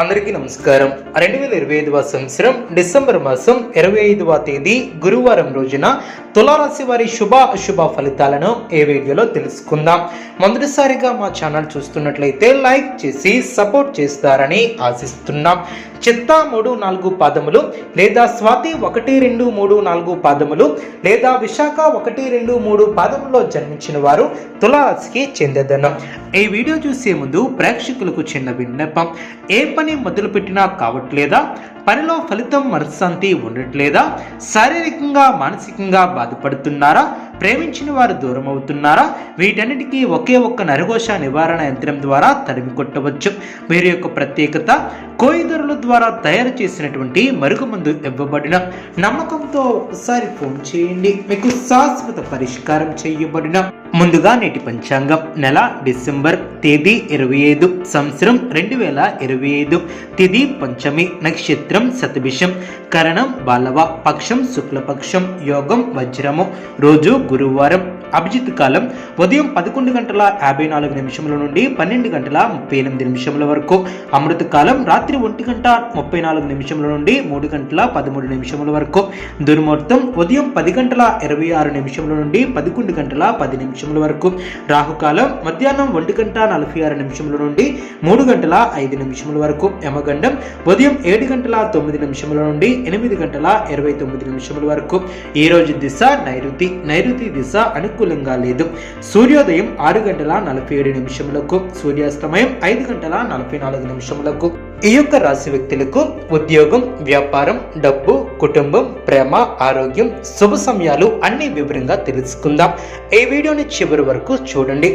అందరికీ నమస్కారం. రెండు వేల ఇరవై ఐదవ సంవత్సరం డిసెంబర్ మాసం ఇరవై ఐదవ తేదీ గురువారం రోజున తులారాశి వారి శుభ అశుభ ఫలితాలను ఏ వీడియోలో తెలుసుకుందాం. మొదటిసారిగా మా ఛానల్ చూస్తున్నట్లయితే లైక్ చేసి సపోర్ట్ చేస్తారని ఆశిస్తున్నాం. చిత్తా మూడు నాలుగు పాదములు లేదా స్వాతి ఒకటి రెండు మూడు నాలుగు పాదములు లేదా విశాఖ ఒకటి రెండు మూడు పాదములో జన్మించిన వారు తులారాశికి చెందదనం. ఈ వీడియో చూసే ముందు ప్రేక్షకులకు చిన్న విన్నపం. ఏ పని మొదలుపెట్టినా కావట్లేదా? పనిలో ఫలితం మనశ్శాంతి ఉండట్లేదా? శారీరకంగా మానసికంగా బాధపడుతున్నారా? ప్రేమించిన వారు దూరం అవుతున్నారా వీటన్నిటికీ ఒకే ఒక్క నరఘోష నివారణ యంత్రం ద్వారా తరిమి కొట్టవచ్చు. వీరి యొక్క ప్రత్యేకత కోయిదరుల ద్వారా తయారు చేసినటువంటి మరుగుమందు ఇవ్వబడిన నమ్మకంతో ఒకసారి ఫోన్ చేయండి. మీకు శాశ్వత పరిష్కారం చేయబడిన ముందుగా నేటి పంచాంగం. నెల డిసెంబర్ తేదీ ఇరవై ఐదు సంవత్సరం రెండు వేల ఇరవై ఐదు తిది పంచమి నక్షత్రం. నక్షత్రం శతభిషం కరణం బాలవ పక్షం శుక్లపక్షం యోగం వజ్రము. రోజు గురువారం అభిజిత్ కాలం ఉదయం పదకొండు గంటల యాభై నాలుగు నిమిషముల నుండి పన్నెండు గంటల ముప్పై ఎనిమిది నిమిషముల వరకు. అమృత కాలం రాత్రి ఒంటి గంట ముప్పై నాలుగు నిమిషముల నుండి మూడు గంటల పదమూడు నిమిషముల వరకు. దుర్ముహూర్తం ఉదయం పది గంటల ఇరవై ఆరు నిమిషముల నుండి పదకొండు గంటల పది నిమిషముల వరకు. రాహుకాలం మధ్యాహ్నం ఒంటి గంట నలభై ఆరు నిమిషముల నుండి మూడు గంటల ఐదు నిమిషముల వరకు. యమగండం ఉదయం ఏడు గంటల తొమ్మిది నిమిషముల నుండి ఎనిమిది గంటల ఇరవై తొమ్మిది నిమిషముల వరకు. ఈ రోజు దిశ నైరుతి. నైరుతి దిశ అనుకూలంగా లేదు. సూర్యోదయం ఆరు గంటల నలభై ఏడు నిమిషములకు సూర్యాస్తమయం ఐదు గంటల నలభై నాలుగు నిమిషములకు. ఈ యొక్క రాశి వ్యక్తులకు ఉద్యోగం వ్యాపారం డబ్బు కుటుంబం ప్రేమ ఆరోగ్యం శుభ సమయాలు అన్ని వివరంగా తెలుసుకుందాం. ఈ వీడియోని చివరి వరకు చూడండి.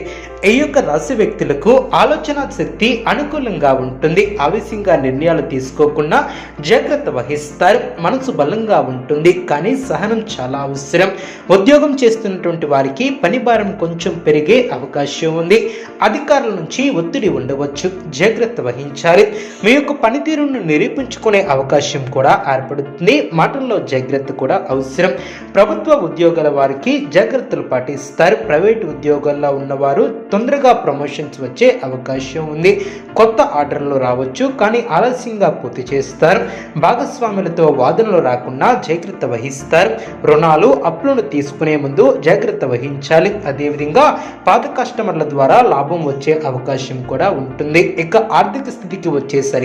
ఈ యొక్క రాశి వ్యక్తులకు ఆలోచన శక్తి అనుకూలంగా ఉంటుంది. ఆవేశంగా నిర్ణయాలు తీసుకోకుండా జాగ్రత్త వహిస్తారు. మనసు బలంగా ఉంటుంది. కానీ సహనం చాలా అవసరం. ఉద్యోగం చేస్తున్నటువంటి వారికి పని భారం కొంచెం పెరిగే అవకాశం ఉంది. అధికారుల నుంచి ఒత్తిడి ఉండవచ్చు. జాగ్రత్త వహించాలి. మీ యొక్క పనితీరును నిరూపించుకునే అవకాశం కూడా ఏర్పడుతుంది. మాటల్లో జాగ్రత్త కూడా అవసరం. ప్రభుత్వ ఉద్యోగాల వారికి జాగ్రత్తలు పాటిస్తారు. ప్రైవేట్ ఉద్యోగాల్లో ఉన్నవారు తొందరగా ప్రమోషన్స్ వచ్చే అవకాశం ఉంది. కొత్త ఆర్డర్లు రావచ్చు కానీ ఆలస్యంగా పూర్తి చేస్తారు. భాగస్వాములతో వాదనలు రాకుండా జాగ్రత్త వహిస్తారు. రుణాలు అప్పులను తీసుకునే ముందు జాగ్రత్త వహించాలి. అదేవిధంగా పాత కస్టమర్ల ద్వారా లాభం వచ్చే అవకాశం కూడా ఉంటుంది. ఇక ఆర్థిక స్థితికి వచ్చేసరికి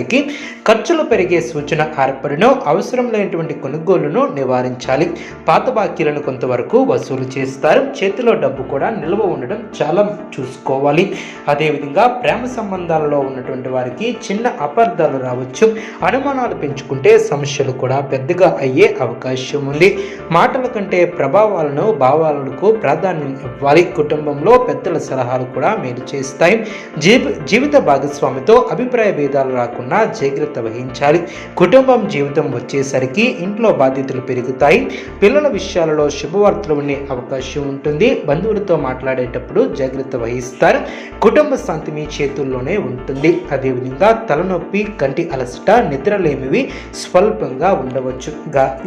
ఖర్చులు పెరిగే సూచన ఏర్పడిన అవసరం లేనటువంటి కొనుగోలును నివారించాలి. పాత బాకీలను కొంతవరకు వసూలు చేస్తారు. చేతిలో డబ్బు కూడా నిల్వ ఉండడం చాలా చూసుకోవాలి. అదేవిధంగా ప్రేమ సంబంధాలలో ఉన్నటువంటి వారికి చిన్న అపార్థాలు రావచ్చు. అనుమానాలు పెంచుకుంటే సమస్యలు కూడా పెద్దగా అయ్యే అవకాశం ఉంది. మాటల కంటే ప్రభావాలను భావాలకు ప్రాధాన్యం ఇవ్వాలి. కుటుంబంలో పెద్దల సలహాలు కూడా మేలు చేస్తాయి. జీవిత భాగస్వామితో అభిప్రాయ భేదాలు రాకుండా జాగ్రత్త వహించాలి. కుటుంబం జీవితం వచ్చేసరికి ఇంట్లో బాధ్యతలు పెరుగుతాయి. పిల్లల విషయాలలో శుభవార్తలు ఉండే అవకాశం ఉంటుంది. బంధువులతో మాట్లాడేటప్పుడు జాగ్రత్త వహిస్తారు. కుటుంబ శాంతి మీ చేతుల్లోనే ఉంటుంది. అదేవిధంగా తలనొప్పి కంటి అలసట నిద్రలేమివి స్వల్పంగా ఉండవచ్చు.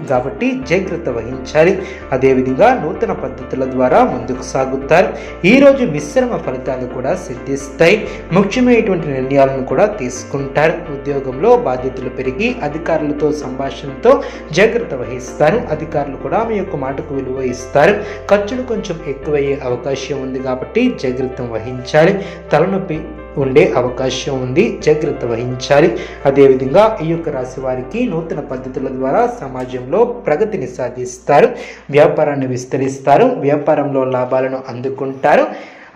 కాబట్టి జాగ్రత్త వహించాలి. అదేవిధంగా నూతన పద్ధతుల ద్వారా ముందుకు సాగుతారు. ఈరోజు మిశ్రమ ఫలితాలు కూడా సిద్ధిస్తాయి. ముఖ్యమైనటువంటి నిర్ణయాలను కూడా తీసుకుంటారు. ఉద్యోగంలో బాధ్యతలు పెరిగి అధికారులతో సంభాషణతో జాగ్రత్త వహిస్తారు. అధికారులు కూడా మీ యొక్క మాటకు విలువ ఇస్తారు. ఖర్చులు కొంచెం ఎక్కువయ్యే అవకాశం ఉంది కాబట్టి జాగ్రత్త వహించాలి. తలనొప్పి ఉండే అవకాశం ఉంది. జాగ్రత్త వహించాలి. అదేవిధంగా ఈ యొక్క రాశి వారికి నూతన పద్ధతుల ద్వారా సమాజంలో ప్రగతిని సాధిస్తారు. వ్యాపారాన్ని విస్తరిస్తారు. వ్యాపారంలో లాభాలను అందుకుంటారు.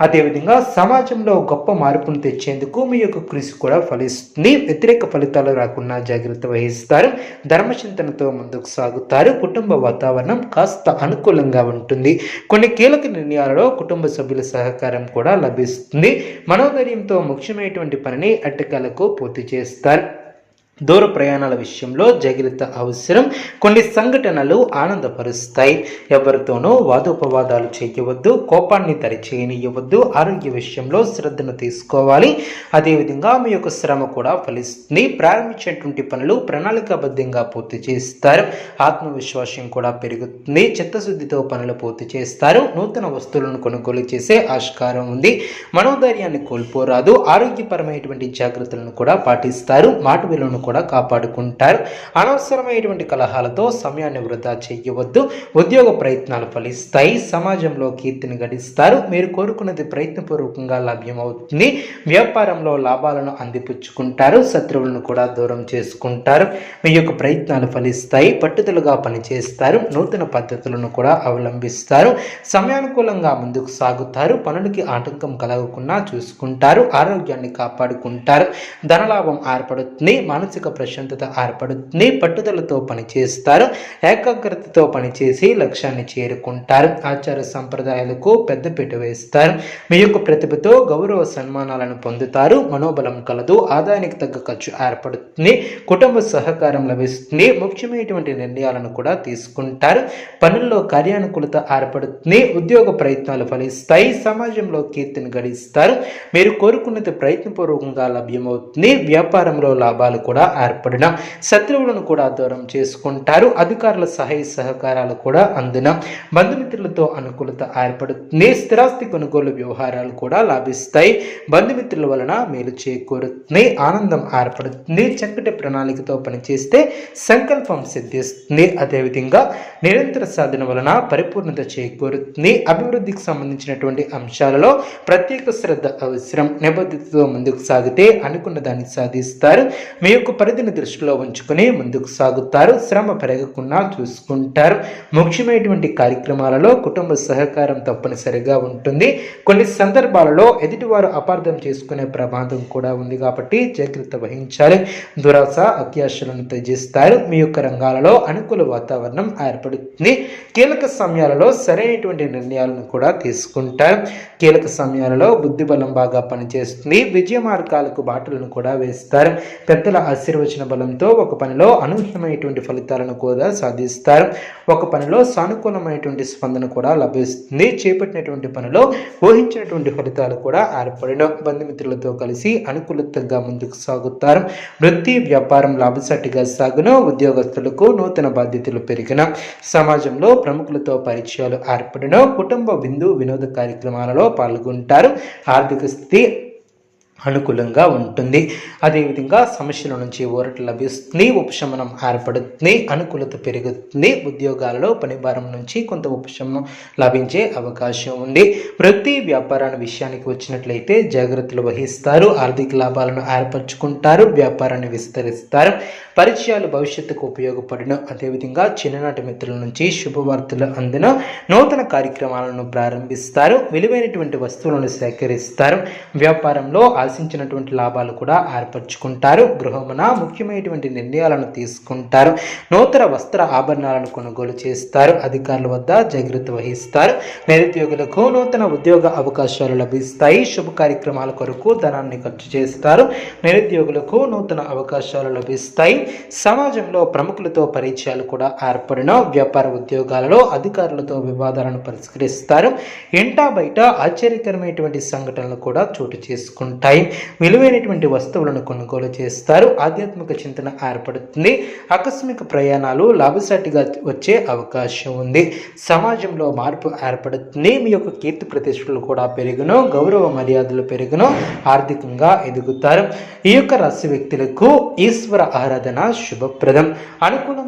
అదేవిధంగా సమాజంలో గొప్ప మార్పును తెచ్చేందుకు మీ యొక్క కృషి కూడా ఫలిస్తుంది. వ్యతిరేక ఫలితాలు రాకుండా జాగ్రత్త వహిస్తారు. ధర్మచింతనతో ముందుకు సాగుతారు. కుటుంబ వాతావరణం కాస్త అనుకూలంగా ఉంటుంది. కొన్ని కీలక నిర్ణయాలలో కుటుంబ సభ్యుల సహకారం కూడా లభిస్తుంది. మనోధైర్యంతో ముఖ్యమైనటువంటి పనిని అట్టకాలకు పూర్తి చేస్తారు. దూర ప్రయాణాల విషయంలో జాగ్రత్త అవసరం. కొన్ని సంఘటనలు ఆనందపరుస్తాయి. ఎవరితోనూ వాదోపవాదాలు చేయవద్దు. కోపాన్ని దరిచేయనివ్వద్దు ఆరోగ్య విషయంలో శ్రద్ధను తీసుకోవాలి. అదేవిధంగా మీ యొక్క శ్రమ కూడా ఫలిస్తుంది. ప్రారంభించేటువంటి పనులు ప్రణాళికాబద్ధంగా పూర్తి చేస్తారు. ఆత్మవిశ్వాసం కూడా పెరుగుతుంది. చిత్తశుద్ధితో పనులు పూర్తి చేస్తారు. నూతన వస్తువులను కొనుగోలు చేసే ఆస్కారం ఉంది. మనోధైర్యాన్ని కోల్పోరాదు. ఆరోగ్యపరమైనటువంటి జాగ్రత్తలను కూడా పాటిస్తారు. మాట విలువను కూడా కాపాడుకుంటారు. అనవసరమైనటువంటి కలహాలతో సమయాన్ని వృధా చేయవద్దు. ఉద్యోగ ప్రయత్నాలు ఫలిస్తాయి. సమాజంలో కీర్తిని గడిస్తారు. మీరు కోరుకున్నది ప్రయత్నపూర్వకంగా లభ్యమవుతుంది. వ్యాపారంలో లాభాలను అందిపుచ్చుకుంటారు. శత్రువులను కూడా దూరం చేసుకుంటారు. మీ యొక్క ప్రయత్నాలు ఫలిస్తాయి. పట్టుదలగా పనిచేస్తారు. నూతన పద్ధతులను కూడా అవలంబిస్తారు. సమయానుకూలంగా ముందుకు సాగుతారు. పనులకి ఆటంకం కలగకుండా చూసుకుంటారు. ఆరోగ్యాన్ని కాపాడుకుంటారు. ధనలాభం ఏర్పడుతుంది. మానసిక ప్రశాంతత ఏర్పడుతుంది పట్టుదలతో పనిచేస్తారు ఏకాగ్రతతో పనిచేసి లక్ష్యాన్ని చేరుకుంటారు ఆచార సంప్రదాయాలకు పెద్దపీట వేస్తారు. మీ యొక్క ప్రతిభతో గౌరవ సన్మానాలను పొందుతారు మనోబలం కలదు ఆదాయానికి తగ్గ ఖర్చు ఏర్పడుతుంది కుటుంబ సహకారం లభిస్తుంది ముఖ్యమైనటువంటి నిర్ణయాలను కూడా తీసుకుంటారు. పనుల్లో కార్యానుకూలత ఏర్పడుతుంది ఉద్యోగ ప్రయత్నాలు ఫలిస్తాయి సమాజంలో కీర్తిని గడిస్తారు. మీరు కోరుకున్నది ప్రయత్నపూర్వకంగా లభ్యమవుతుంది వ్యాపారంలో లాభాలు కూడా ఏర్పడిన శత్రువులను కూడా దూరం చేసుకుంటారు. అధికారుల సహాయ సహకారాలు కూడా అందిన బంధుమిత్రులతో అనుకూలత ఏర్పడుతుంది. స్థిరాస్తి కొనుగోలు వ్యవహారాలు కూడా లాభిస్తాయి. బంధుమిత్రుల వలన మేలు చేకూరుతుంది. ఆనందం ఏర్పడుతుంది. చక్కటి ప్రణాళికతో పనిచేస్తే సంకల్పం సిద్ధిస్తుంది. అదేవిధంగా నిరంతర సాధన వలన పరిపూర్ణత చేకూరుతుంది. అభివృద్ధికి సంబంధించినటువంటి అంశాలలో ప్రత్యేక శ్రద్ధ అవసరం. నిబద్ధతతో ముందుకు సాగితే అనుకున్న దాన్ని సాధిస్తారు. మీ యొక్క పరిధిని దృష్టిలో ఉంచుకుని ముందుకు సాగుతారు. శ్రమ పెరగకుండా చూసుకుంటారు. ముఖ్యమైనటువంటి కార్యక్రమాలలో కుటుంబ సహకారం తప్పనిసరిగా ఉంటుంది. కొన్ని సందర్భాలలో ఎదుటివారు అపార్థం చేసుకునే ప్రమాదం కూడా ఉంది కాబట్టి జాగ్రత్త వహించాలి. దురాశ అత్యాశలను త్యజిస్తారు. మీ యొక్క రంగాలలో అనుకూల వాతావరణం ఏర్పడుతుంది. కీలక సమయాలలో సరైనటువంటి నిర్ణయాలను కూడా తీసుకుంటారు. కీలక సమయాలలో బుద్ధిబలం బాగా పనిచేస్తుంది. విజయ మార్గాలకు బాటలను కూడా వేస్తారు. పెద్దల ఆశీర్వచన బలంతో ఒక పనిలో అనూహ్యమైనటువంటి ఫలితాలను కూడా సాధిస్తారు. ఒక పనిలో సానుకూలమైనటువంటి స్పందన కూడా లభిస్తుంది. చేపట్టినటువంటి పనిలో ఊహించినటువంటి ఫలితాలు కూడా ఏర్పడిన. బంధుమిత్రులతో కలిసి అనుకూలతగా ముందుకు సాగుతారు. వృత్తి వ్యాపారం లాభసాటిగా సాగును. ఉద్యోగస్తులకు నూతన బాధ్యతలు పెరిగిన సమాజంలో ప్రముఖులతో పరిచయాలు ఏర్పడిన. కుటుంబ విందు వినోద కార్యక్రమాలలో పాల్గొంటారు. ఆర్థిక స్థితి అనుకూలంగా ఉంటుంది. అదేవిధంగా సమస్యల నుంచి ఊరట లభిస్తుంది ఉపశమనం ఏర్పడుతుంది అనుకూలత పెరుగుతుంది ఉద్యోగాలలో పనిభారం నుంచి కొంత ఉపశమనం లభించే అవకాశం ఉంది. వృత్తి వ్యాపారాన్ని విషయానికి వచ్చినట్లయితే జాగ్రత్తలు వహిస్తారు ఆర్థిక లాభాలను ఏర్పరచుకుంటారు వ్యాపారాన్ని విస్తరిస్తారు. పరిచయాలు భవిష్యత్తుకు ఉపయోగపడిన. అదేవిధంగా చిన్ననాటి మిత్రుల నుంచి శుభవార్తలు అందిన. నూతన కార్యక్రమాలను ప్రారంభిస్తారు. విలువైనటువంటి వస్తువులను సేకరిస్తారు. వ్యాపారంలో ఆశించినటువంటి లాభాలు కూడా ఏర్పరచుకుంటారు. గృహమున ముఖ్యమైనటువంటి నిర్ణయాలను తీసుకుంటారు. నూతన వస్త్ర ఆభరణాలను కొనుగోలు చేస్తారు. అధికారుల వద్ద జాగ్రత్త వహిస్తారు. నిరుద్యోగులకు నూతన ఉద్యోగ అవకాశాలు లభిస్తాయి. శుభ కార్యక్రమాల కొరకు ధనాన్ని ఖర్చు చేస్తారు. నిరుద్యోగులకు నూతన అవకాశాలు లభిస్తాయి. సమాజంలో ప్రముఖులతో పరిచయాలు కూడా ఏర్పడిన. వ్యాపార ఉద్యోగాలలో అధికారులతో వివాదాలను పరిష్కరిస్తారు. ఇంటా బయట ఆశ్చర్యకరమైనటువంటి సంఘటనలు కూడా చోటు చేసుకుంటాయి. విలువైనటువంటి వస్తువులను కొనుగోలు చేస్తారు. ఆధ్యాత్మిక చింతన ఏర్పడుతుంది. ఆకస్మిక ప్రయాణాలు లాభసాటిగా వచ్చే అవకాశం ఉంది. సమాజంలో మార్పు ఏర్పడుతుంది. మీ యొక్క కీర్తి ప్రతిష్టలు కూడా పెరుగును గౌరవ మర్యాదలు పెరుగును ఆర్థికంగా ఎదుగుతారు. ఈ యొక్క రాశి వ్యక్తులకు ఈశ్వర ఆరాధన శుభప్రదం. అనుకూలం